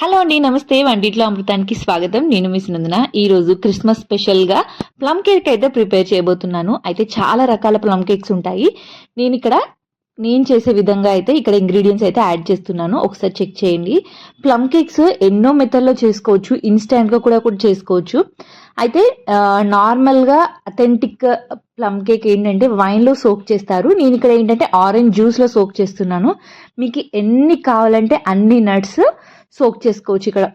Hello అండి నమస్తే. వంటిట్లో అమృతానికి స్వాగతం. నేను మిస్ నందున ఈరోజు క్రిస్మస్ స్పెషల్గా ప్లమ్ కేక్ అయితే ప్రిపేర్ చేయబోతున్నాను. అయితే చాలా రకాల ప్లమ్ కేక్స్ ఉంటాయి. నేను ఇక్కడ నేను చేసే విధంగా అయితే ఇక్కడ ఇంగ్రీడియంట్స్ అయితే యాడ్ చేస్తున్నాను. ఒకసారి చెక్ చేయండి. ప్లమ్ కేక్స్ ఎన్నో మెథడ్లో చేసుకోవచ్చు. ఇన్స్టాంట్గా కూడా కూడా చేసుకోవచ్చు. అయితే నార్మల్గా అథెంటిక్ ప్లమ్ కేక్ ఏంటంటే వైన్లో సోక్ చేస్తారు. నేను ఇక్కడ ఏంటంటే ఆరెంజ్ జ్యూస్లో సోక్ చేస్తున్నాను. మీకు ఎన్ని కావాలంటే అన్ని నట్స్ సోక్ చేసుకోవచ్చు ఇక్కడ.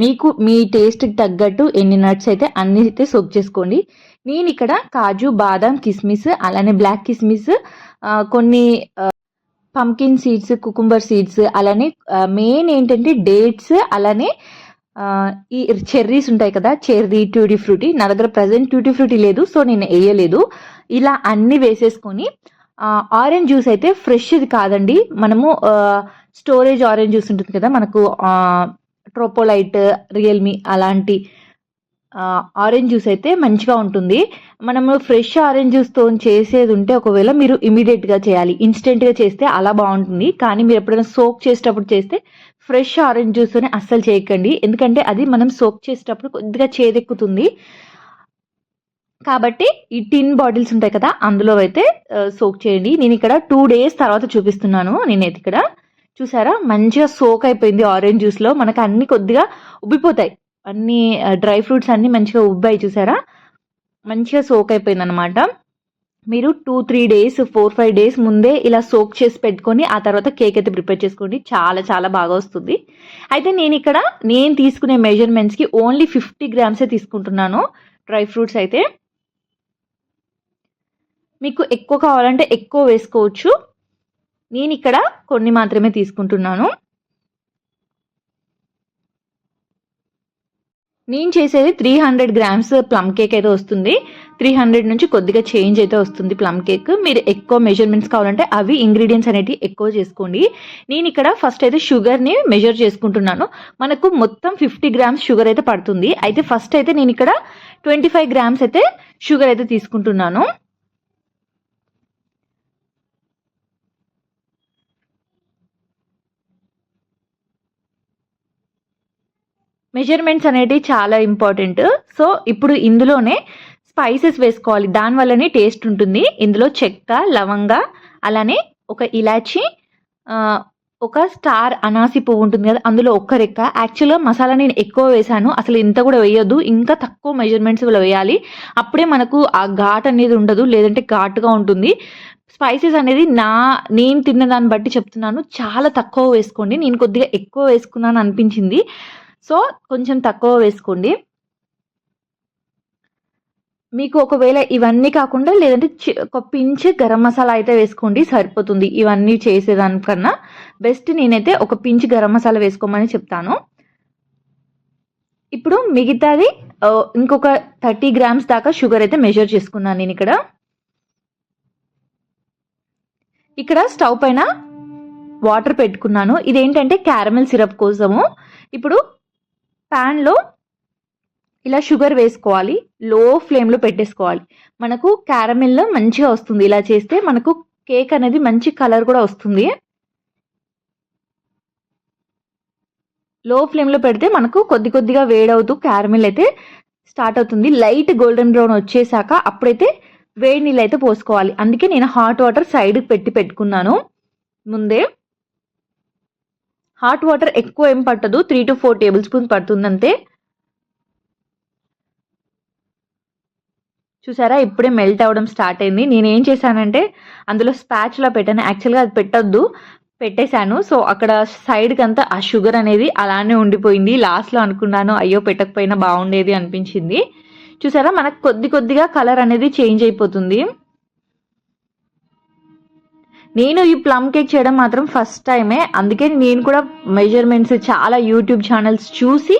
మీకు మీ టేస్ట్కి తగ్గట్టు ఎన్ని నట్స్ అయితే అన్ని అయితే సోక్ చేసుకోండి. నేను ఇక్కడ కాజు బాదం కిస్మిస్ అలానే బ్లాక్ కిస్మిస్ కొన్ని పంకిన్ సీడ్స్ కుకుంబర్ సీడ్స్ అలానే మెయిన్ ఏంటంటే డేట్స్ అలానే ఈ చెర్రీస్ ఉంటాయి కదా చెర్రీ ట్యూటీ ఫ్రూటీ నా దగ్గర ప్రజెంట్ ట్యూటీ ఫ్రూటీ లేదు సో నేను వేయలేదు. ఇలా అన్ని వేసేసుకొని ఆరెంజ్ జ్యూస్ అయితే ఫ్రెష్ది కాదండి. మనము స్టోరేజ్ ఆరెంజ్ జ్యూస్ ఉంటుంది కదా మనకు ట్రోపోలైట్ రియల్మీ అలాంటి ఆరెంజ్ జ్యూస్ అయితే మంచిగా ఉంటుంది. మనము ఫ్రెష్ ఆరెంజ్ జ్యూస్తో చేసేది ఉంటే ఒకవేళ మీరు ఇమీడియట్గా చేయాలి. ఇన్స్టెంట్గా చేస్తే అలా బాగుంటుంది. కానీ మీరు ఎప్పుడైనా సోక్ చేసేటప్పుడు చేస్తే ఫ్రెష్ ఆరెంజ్ జ్యూస్తోనే అస్సలు చేయకండి. ఎందుకంటే అది మనం సోక్ చేసేటప్పుడు కొద్దిగా చేదెక్కుతుంది. కాబట్టి ఈ టిన్ బాటిల్స్ ఉంటాయి కదా అందులో అయితే సోక్ చేయండి. నేను ఇక్కడ టూ డేస్ తర్వాత చూపిస్తున్నాను. నేనైతే ఇక్కడ చూసారా? మంచిగా సోక్ అయిపోయింది ఆరెంజ్ జ్యూస్లో మనకు అన్ని కొద్దిగా ఉబ్బిపోతాయి. అన్ని డ్రై ఫ్రూట్స్ అన్ని మంచిగా ఉబ్బాయి చూసారా? మంచిగా సోక్ అయిపోయింది అనమాట మీరు two three days four five days ముందే ఇలా సోక్ చేసి పెట్టుకొని ఆ తర్వాత కేక్ అయితే ప్రిపేర్ చేసుకోండి. చాలా చాలా బాగా వస్తుంది. అయితే నేను ఇక్కడ నేను తీసుకునే మెజర్మెంట్స్కి ఓన్లీ ఫిఫ్టీ గ్రామ్సే తీసుకుంటున్నాను డ్రై ఫ్రూట్స్ అయితే. మీకు ఎక్కువ కావాలంటే ఎక్కువ వేసుకోవచ్చు. నేను ఇక్కడ కొన్ని మాత్రమే తీసుకుంటున్నాను. నేను చేసేది three hundred grams plum cake అయితే వస్తుంది. త్రీ హండ్రెడ్ నుంచి కొద్దిగా చేంజ్ అయితే వస్తుంది ప్లమ్ కేక్ మీరు ఎక్కువ మెజర్మెంట్స్ కావాలంటే అవి ఇంగ్రీడియంట్స్ అనేవి ఎక్కువ చేసుకోండి. నేను ఇక్కడ ఫస్ట్ అయితే షుగర్ని మెజర్ చేసుకుంటున్నాను. మనకు మొత్తం ఫిఫ్టీ గ్రామ్స్ షుగర్ అయితే పడుతుంది. అయితే ఫస్ట్ అయితే నేను ఇక్కడ ట్వంటీ ఫైవ్ గ్రామ్స్ అయితే షుగర్ అయితే తీసుకుంటున్నాను. మెజర్మెంట్స్ అనేటివి చాలా ఇంపార్టెంట్ సో ఇప్పుడు ఇందులోనే స్పైసెస్ వేసుకోవాలి. దానివల్లనే టేస్ట్ ఉంటుంది. ఇందులో చెక్క లవంగ అలానే ఒక ఇలాచి ఒక స్టార్ అనాసి పువ్వు ఉంటుంది కదా అందులో ఒక్క రెక్క. యాక్చువల్గా మసాలా నేను ఎక్కువ వేశాను. అసలు ఇంత కూడా వేయొద్దు. ఇంకా తక్కువ మెజర్మెంట్స్ వేయాలి. అప్పుడే మనకు ఆ ఘాట్ అనేది ఉండదు. లేదంటే ఘాటుగా ఉంటుంది. స్పైసెస్ అనేది నా నేను తిన్న దాన్ని బట్టి చెప్తున్నాను. చాలా తక్కువ వేసుకోండి. నేను కొద్దిగా ఎక్కువ వేసుకున్నాను అనిపించింది. సో కొంచెం తక్కువ వేసుకోండి. మీకు ఒకవేళ ఇవన్నీ కాకుండా లేదంటే చి- ఒక పించ్ గరం మసాలా అయితే వేసుకోండి సరిపోతుంది. ఇవన్నీ చేసేదానికన్నా బెస్ట్ నేనైతే ఒక పించ్ గరం మసాలా వేసుకోమని చెప్తాను. ఇప్పుడు మిగతాది ఇంకొక థర్టీ గ్రామ్స్ దాకా షుగర్ అయితే మెజర్ చేసుకున్నాను నేను ఇక్కడ. ఇక్కడ స్టవ్ పైన వాటర్ పెట్టుకున్నాను. ఇదేంటంటే క్యారమెల్ సిరప్ కోసము. ఇప్పుడు ప్యాన్లో ఇలా షుగర్ వేసుకోవాలి లో ఫ్లేమ్లో పెట్టేసుకోవాలి. మనకు క్యారమెల్ మంచిగా వస్తుంది. ఇలా చేస్తే మనకు కేక్ అనేది మంచి కలర్ కూడా వస్తుంది. లో ఫ్లేమ్లో పెడితే మనకు కొద్ది కొద్దిగా వేడవుతూ క్యారమెల్ అయితే స్టార్ట్ అవుతుంది. లైట్ గోల్డెన్ బ్రౌన్ వచ్చేసాక అప్పుడైతే వేడి నీళ్ళు అయితే పోసుకోవాలి. అందుకే నేను హాట్ వాటర్ సైడ్ పెట్టి పెట్టుకున్నాను. ముందే హాట్ వాటర్ ఎక్కువ ఏం పట్టదు. Three to four tablespoon పడుతుందంతే. చూసారా? ఇప్పుడే మెల్ట్ అవ్వడం స్టార్ట్ అయింది. నేను ఏం చేశానంటే అందులో స్పాచ్లా పెట్టాను. యాక్చువల్గా అది పెట్టొద్దు. పెట్టేశాను. సో అక్కడ సైడ్కి అంతా ఆ షుగర్ అనేది అలానే ఉండిపోయింది. లాస్ట్లో అనుకున్నాను అయ్యో పెట్టకపోయినా బాగుండేది అనిపించింది. చూసారా? మనకు కొద్ది కొద్దిగా కలర్ అనేది చేంజ్ అయిపోతుంది. నేను ఈ ప్లమ్ కేక్ చేయడం మాత్రం ఫస్ట్ టైమే అందుకే నేను కూడా మెజర్మెంట్స్ చాలా యూట్యూబ్ ఛానల్స్ చూసి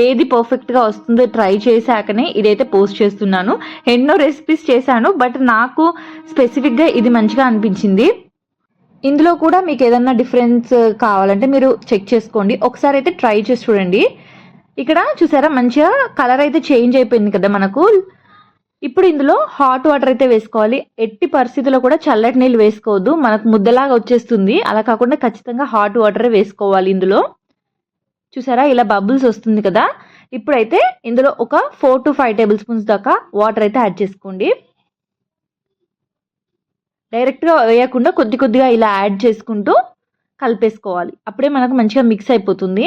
ఏది పర్ఫెక్ట్గా వస్తుందో ట్రై చేశాకనే ఇదైతే పోస్ట్ చేస్తున్నాను. ఎన్నో రెసిపీస్ చేశాను బట్ నాకు స్పెసిఫిక్గా ఇది మంచిగా అనిపించింది. ఇందులో కూడా మీకు ఏదన్నా డిఫరెన్స్ కావాలంటే మీరు చెక్ చేసుకోండి. ఒకసారి అయితే ట్రై చేసి చూడండి. ఇక్కడ చూసారా మంచిగా కలర్ అయితే చేంజ్ అయిపోయింది కదా మనకు. ఇప్పుడు ఇందులో హాట్ వాటర్ అయితే వేసుకోవాలి. ఎట్టి పరిస్థితుల్లో కూడా చల్లటి నీళ్ళు వేసుకోవద్దు. మనకు ముద్దలాగా వచ్చేస్తుంది. అలా కాకుండా ఖచ్చితంగా హాట్ వాటరే వేసుకోవాలి ఇందులో. చూసారా? ఇలా బబుల్స్ వస్తుంది కదా. ఇప్పుడైతే ఇందులో ఒక four to five tablespoons దాకా వాటర్ అయితే యాడ్ చేసుకోండి. డైరెక్ట్గా వేయకుండా కొద్ది కొద్దిగా ఇలా యాడ్ చేసుకుంటూ కలిపేసుకోవాలి. అప్పుడే మనకు మంచిగా మిక్స్ అయిపోతుంది.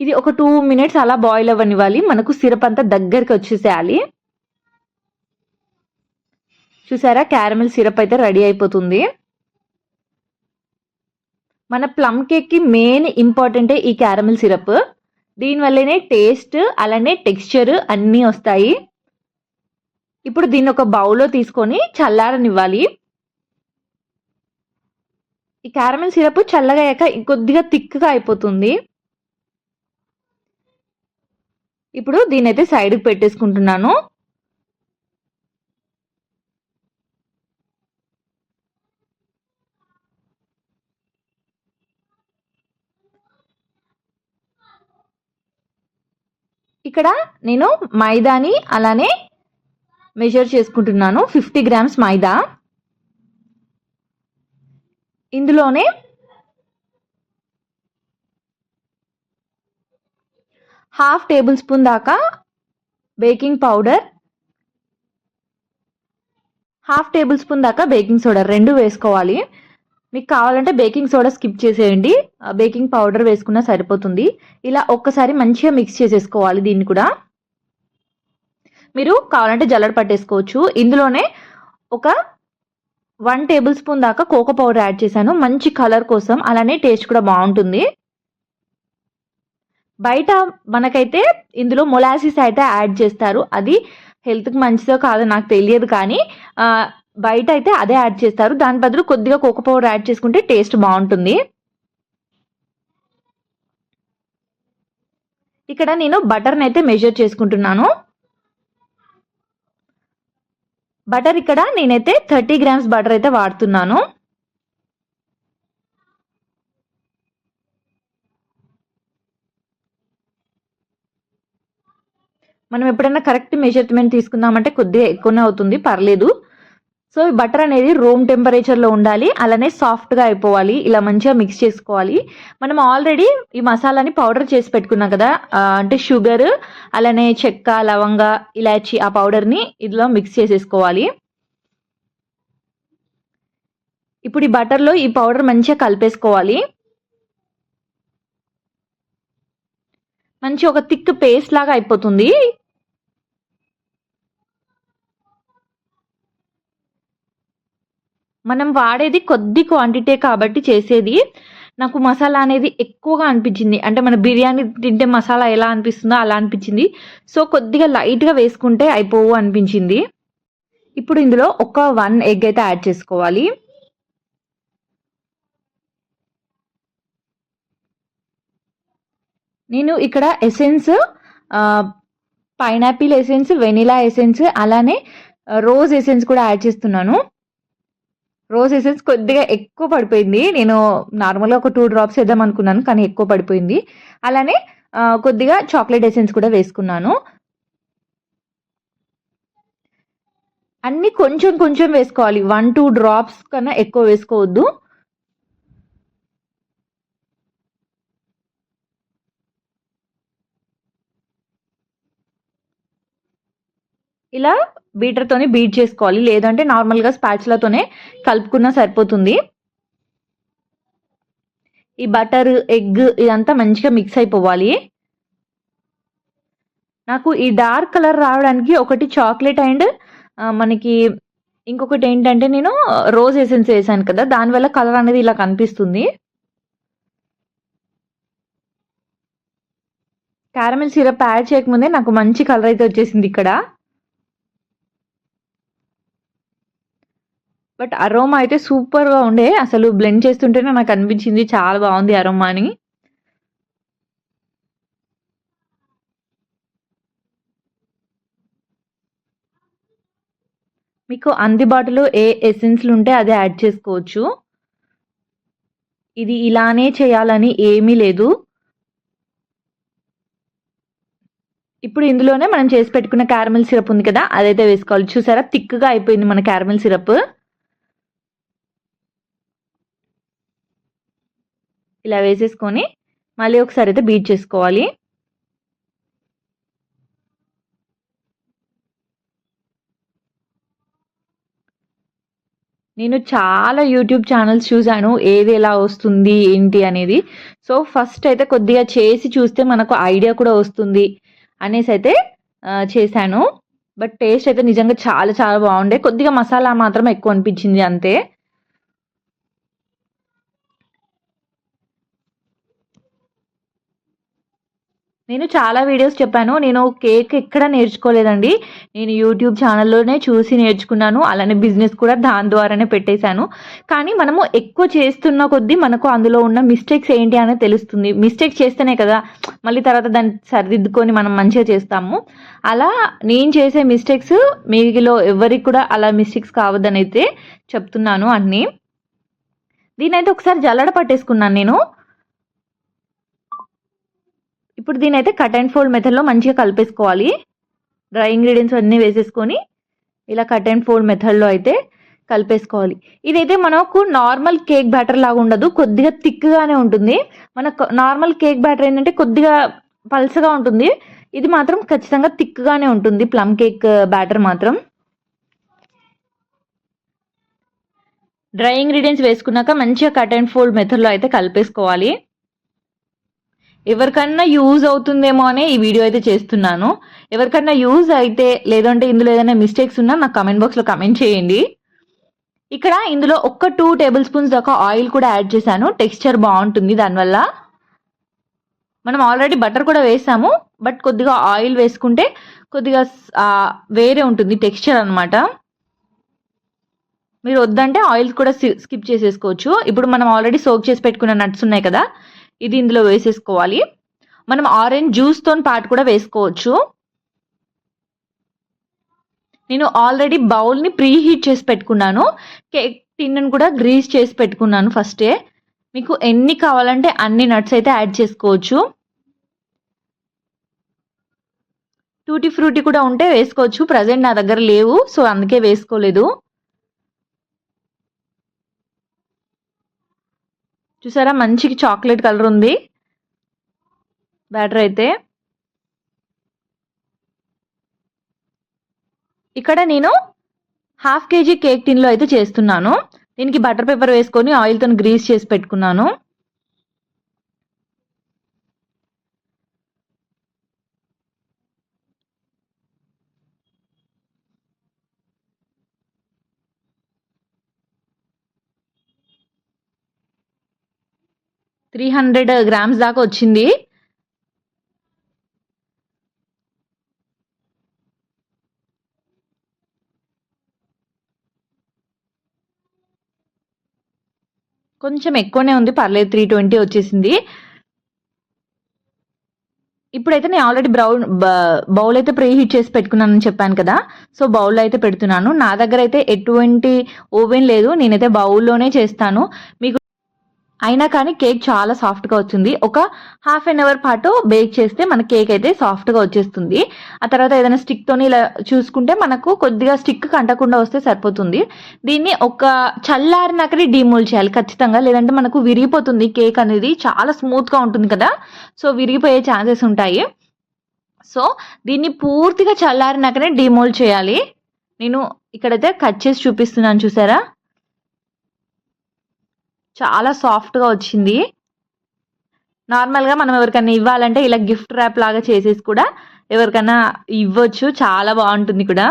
ఇది ఒక టూ మినిట్స్ అలా బాయిల్ అవ్వనివ్వాలి. మనకు సిరప్ అంతా దగ్గరికి వచ్చేసేయాలి. చూసారా? క్యారమిల్ సిరప్ అయితే రెడీ అయిపోతుంది. మన ప్లమ్ కేక్కి మెయిన్ ఇంపార్టెంటే ఈ క్యారమిల్ సిరప్ దీనివల్లనే టేస్ట్ అలానే టెక్స్చర్ అన్నీ వస్తాయి. ఇప్పుడు దీన్ని ఒక బౌల్లో తీసుకొని చల్లారనివ్వాలి. ఈ క్యారమిల్ సిరప్ చల్లగా అయ్యాక కొద్దిగా థిక్గా అయిపోతుంది. ఇప్పుడు దీని అయితే సైడ్కి పెట్టేసుకుంటున్నాను. ఇక్కడ నేను మైదాని అలానే మెజర్ చేసుకుంటున్నాను. Fifty grams maida. ఇందులోనే హాఫ్ టేబుల్ స్పూన్ దాకా baking powder half tablespoon దాకా బేకింగ్ సోడా రెండు వేసుకోవాలి. మీకు కావాలంటే బేకింగ్ సోడా స్కిప్ చేసేయండి. బేకింగ్ పౌడర్ వేసుకున్నా సరిపోతుంది. ఇలా ఒక్కసారి మంచిగా మిక్స్ చేసేసుకోవాలి దీన్ని కూడా. మీరు కావాలంటే జల్లడ పట్టేసుకోవచ్చు. ఇందులోనే ఒక వన్ టేబుల్ స్పూన్ దాకా కోకో పౌడర్ యాడ్ చేశాను. మంచి కలర్ కోసం అలానే టేస్ట్ కూడా బాగుంటుంది. బయట మనకైతే ఇందులో మొలాసిస్ అయితే యాడ్ చేస్తారు. అది హెల్త్కి మంచిదో కాదో నాకు తెలియదు కానీ బయట అయితే అదే యాడ్ చేస్తారు. దాని బదులు కొద్దిగా కోకో పౌడర్ యాడ్ చేసుకుంటే టేస్ట్ బాగుంటుంది. ఇక్కడ నేను బటర్ని అయితే మెజర్ చేసుకుంటున్నాను. బటర్ ఇక్కడ నేనైతే థర్టీ గ్రామ్స్ బటర్ అయితే వాడుతున్నాను. మనం ఎప్పుడైనా కరెక్ట్ మెజర్మెంట్ తీసుకుందామంటే కొద్దిగా ఎక్కువనే అవుతుంది పర్లేదు. సో ఈ బటర్ అనేది రూమ్ టెంపరేచర్లో ఉండాలి అలానే సాఫ్ట్గా అయిపోవాలి ఇలా మంచిగా మిక్స్ చేసుకోవాలి. మనం ఆల్రెడీ ఈ మసాలాని పౌడర్ చేసి పెట్టుకున్నాం కదా అంటే షుగర్ అలానే చెక్క లవంగ ఇలాచి ఆ పౌడర్ని ఇందులో మిక్స్ చేసేసుకోవాలి. ఇప్పుడు ఈ బటర్లో ఈ పౌడర్ మంచిగా కలిపేసుకోవాలి. మంచి ఒక థిక్ పేస్ట్ లాగా అయిపోతుంది. మనం వాడేది కొద్ది క్వాంటిటీ కాబట్టి చేసేది నాకు మసాలా అనేది ఎక్కువగా అనిపించింది. అంటే మన బిర్యానీ తింటే మసాలా ఎలా అనిపిస్తుందో అలా అనిపించింది. సో కొద్దిగా లైట్గా వేసుకుంటే అయిపోవు అనిపించింది. ఇప్పుడు ఇందులో ఒక వన్ ఎగ్ అయితే యాడ్ చేసుకోవాలి. నేను ఇక్కడ essence pineapple essence vanilla essence అలానే రోజ్ ఎసెన్స్ కూడా యాడ్ చేస్తున్నాను. రోజ్ ఎసెన్స్ కొద్దిగా ఎక్కువ పడిపోయింది. నేను నార్మల్గా ఒక టూ డ్రాప్స్ వేద్దాం అనుకున్నాను కానీ ఎక్కువ పడిపోయింది. అలానే కొద్దిగా చాక్లెట్ ఎసెన్స్ కూడా వేసుకున్నాను. అన్నీ కొంచెం కొంచెం వేసుకోవాలి. వన్ టూ డ్రాప్స్ కన్నా ఎక్కువ వేసుకోవద్దు. ఇలా బీటర్తోనే బీట్ చేసుకోవాలి. లేదంటే నార్మల్గా స్పాచ్లతోనే కలుపుకున్నా సరిపోతుంది. ఈ బటర్ ఎగ్ ఇదంతా మంచిగా మిక్స్ అయిపోవాలి. నాకు ఈ డార్క్ కలర్ రావడానికి ఒకటి చాక్లెట్ అండ్ మనకి ఇంకొకటి ఏంటంటే నేను రోజ్ ఎసెన్స్ వేసాను కదా దానివల్ల కలర్ అనేది ఇలా కనిపిస్తుంది. క్యారమిల్ సిరప్ యాడ్ చేయకముందే నాకు మంచి కలర్ అయితే వచ్చేసింది ఇక్కడ. బట్ అరోమా అయితే సూపర్గా ఉండే. అసలు బ్లెండ్ చేస్తుంటేనే నాకు అనిపించింది చాలా బాగుంది అరోమా అని. మీకు అందుబాటులో ఏ ఎసెన్స్లు ఉంటే అదే యాడ్ చేసుకోవచ్చు. ఇది ఇలానే చేయాలని ఏమీ లేదు. ఇప్పుడు ఇందులోనే మనం చేసి పెట్టుకున్న క్యారమిల్ సిరప్ ఉంది కదా అదైతే వేసుకోవాలి. చూసారా? థిక్గా అయిపోయింది మన క్యారమిల్ సిరప్. ఇలా వేసేసుకొని మళ్ళీ ఒకసారి అయితే బీట్ చేసుకోవాలి. నేను చాలా యూట్యూబ్ ఛానల్స్ చూశాను ఏది ఎలా వస్తుంది ఏంటి అనేది. సో ఫస్ట్ అయితే కొద్దిగా చేసి చూస్తే మనకు ఐడియా కూడా వస్తుంది అనేసి అయితే చేశాను. బట్ టేస్ట్ అయితే నిజంగా చాలా చాలా బాగుండే. కొద్దిగా మసాలా మాత్రం ఎక్కువ అనిపించింది అంతే. నేను చాలా వీడియోస్ చెప్పాను. నేను కేక్ ఎక్కడ నేర్చుకోలేదండి. నేను యూట్యూబ్ ఛానల్లోనే చూసి నేర్చుకున్నాను. అలానే బిజినెస్ కూడా దాని ద్వారానే పెట్టేశాను. కానీ మనము ఎక్కువ చేస్తున్న కొద్దీ మనకు అందులో ఉన్న మిస్టేక్స్ ఏంటి అనేది తెలుస్తుంది. మిస్టేక్ చేస్తేనే కదా మళ్ళీ తర్వాత దాన్ని సరిదిద్దుకొని మనం మంచిగా చేస్తాము. అలా నేను చేసే మిస్టేక్స్ మీలో ఎవరికి కూడా అలా మిస్టేక్స్ కావద్దని అయితే చెప్తున్నాను అన్నీ. దీనైతే ఒకసారి జల్లడ పట్టేసుకున్నాను నేను. ఇప్పుడు దీని అయితే కట్ అండ్ ఫోల్డ్ మెథడ్లో మంచిగా కలిపేసుకోవాలి. డ్రై ఇంగ్రీడియంట్స్ అన్నీ వేసేసుకొని ఇలా కట్ అండ్ ఫోల్డ్ మెథడ్లో అయితే కలిపేసుకోవాలి. ఇదైతే మనకు నార్మల్ కేక్ బ్యాటర్ లాగా ఉండదు. కొద్దిగా థిక్గానే ఉంటుంది. మన నార్మల్ కేక్ బ్యాటర్ ఏంటంటే కొద్దిగా పల్సగా ఉంటుంది. ఇది మాత్రం ఖచ్చితంగా థిక్గానే ఉంటుంది. ప్లమ్ కేక్ బ్యాటర్ మాత్రం. డ్రై ఇంగ్రీడియంట్స్ వేసుకున్నాక మంచిగా కట్ అండ్ ఫోల్డ్ మెథడ్లో అయితే కలిపేసుకోవాలి. ఎవరికన్నా యూజ్ అవుతుందేమో అనే ఈ వీడియో అయితే చేస్తున్నాను. ఎవరికన్నా యూజ్ అయితే లేదంటే ఇందులో ఏదైనా మిస్టేక్స్ ఉన్నా నాకు కమెంట్ బాక్స్లో కమెంట్ చేయండి. ఇక్కడ ఇందులో ఒక్క టూ టేబుల్ స్పూన్స్ దాకా ఆయిల్ కూడా యాడ్ చేశాను. టెక్స్చర్ బాగుంటుంది దానివల్ల. మనం ఆల్రెడీ బటర్ కూడా వేసాము. బట్ కొద్దిగా ఆయిల్ వేసుకుంటే కొద్దిగా వేరే ఉంటుంది టెక్స్చర్ అనమాట మీరు వద్దంటే ఆయిల్ కూడా స్కిప్ చేసేసుకోవచ్చు. ఇప్పుడు మనం ఆల్రెడీ సోక్ చేసి పెట్టుకున్న నట్స్ ఉన్నాయి కదా. ఇది ఇందులో వేసేసుకోవాలి. మనం ఆరెంజ్ జ్యూస్తో పాటు కూడా వేసుకోవచ్చు. నేను ఆల్రెడీ బౌల్ని ప్రీ హీట్ చేసి పెట్టుకున్నాను. కేక్ టిన్ను కూడా గ్రీస్ చేసి పెట్టుకున్నాను ఫస్టే. మీకు ఎన్ని కావాలంటే అన్ని నట్స్ అయితే యాడ్ చేసుకోవచ్చు. టూటీ ఫ్రూటీ కూడా ఉంటే వేసుకోవచ్చు. ప్రజెంట్ నా దగ్గర లేవు సో అందుకే వేసుకోలేదు. చూసారా? మంచి చాక్లెట్ కలర్ ఉంది. బ్యాటర్ అయితే. ఇక్కడ నేను హాఫ్ కేజీ కేక్ టిన్లో అయితే చేస్తున్నాను. దీనికి బటర్ పేపర్ వేసుకొని ఆయిల్తో గ్రీస్ చేసి పెట్టుకున్నాను. త్రీ హండ్రెడ్ గ్రామ్స్ దాకా వచ్చింది. కొంచెం ఎక్కువనే ఉంది పర్లేదు త్రీ ట్వంటీ వచ్చేసింది. ఇప్పుడైతే నేను ఆల్రెడీ బ్రౌన్ బౌల్ అయితే ప్రీ హీట్ చేసి పెట్టుకున్నానని చెప్పాను కదా. సో బౌల్లో అయితే పెడుతున్నాను. నా దగ్గర అయితే ఎటువంటి ఓవెన్ లేదు. నేనైతే బౌల్లోనే చేస్తాను. మీకు అయినా కానీ కేక్ చాలా సాఫ్ట్గా వచ్చింది. ఒక హాఫ్ అన్ అవర్ పాటు బేక్ చేస్తే మన కేక్ అయితే సాఫ్ట్గా వచ్చేస్తుంది. ఆ తర్వాత ఏదైనా స్టిక్తోని ఇలా చూసుకుంటే మనకు కొద్దిగా స్టిక్ కంటకుండా వస్తే సరిపోతుంది. దీన్ని ఒక చల్లారినాకనే డీమోల్ చేయాలి ఖచ్చితంగా. లేదంటే మనకు విరిగిపోతుంది. కేక్ అనేది చాలా స్మూత్గా ఉంటుంది కదా. సో విరిగిపోయే ఛాన్సెస్ ఉంటాయి. సో దీన్ని పూర్తిగా చల్లారినాకనే డీమోల్ చేయాలి. నేను ఇక్కడైతే కట్ చేసి చూపిస్తున్నాను చూసారా? చాలా సాఫ్ట్గా వచ్చింది. నార్మల్గా మనం ఎవరికైనా ఇవ్వాలంటే ఇలా గిఫ్ట్ ర్యాప్ లాగా చేసేసి కూడా ఎవరికైనా ఇవ్వచ్చు. చాలా బాగుంటుంది కూడా.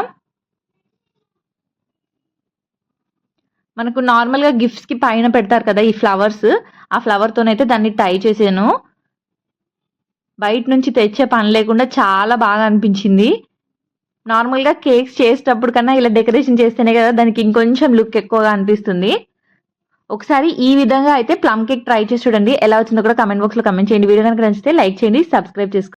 మనకు నార్మల్గా గిఫ్ట్స్కి పైన పెడతారు కదా ఈ ఫ్లవర్స్ ఆ ఫ్లవర్తోనైతే దాన్ని టై చేసాను బయట నుంచి తెచ్చే పని లేకుండా చాలా బాగా అనిపించింది. నార్మల్గా కేక్స్ చేసేటప్పుడు కన్నా ఇలా డెకరేషన్ చేస్తేనే కదా దానికి ఇంకొంచెం లుక్ ఎక్కువగా అనిపిస్తుంది. ఒకసారి ఈ విధంగా అయితే ప్లమ్ కేక్ ట్రై చేసి చూడండి. ఎలా వచ్చిందో కూడా కమెంట్ బాక్స్లో కమెంట్ చేయండి. వీడియో కనుక నచ్చితే లైక్ చేయండి సబ్స్క్రైబ్ చేసుకోండి.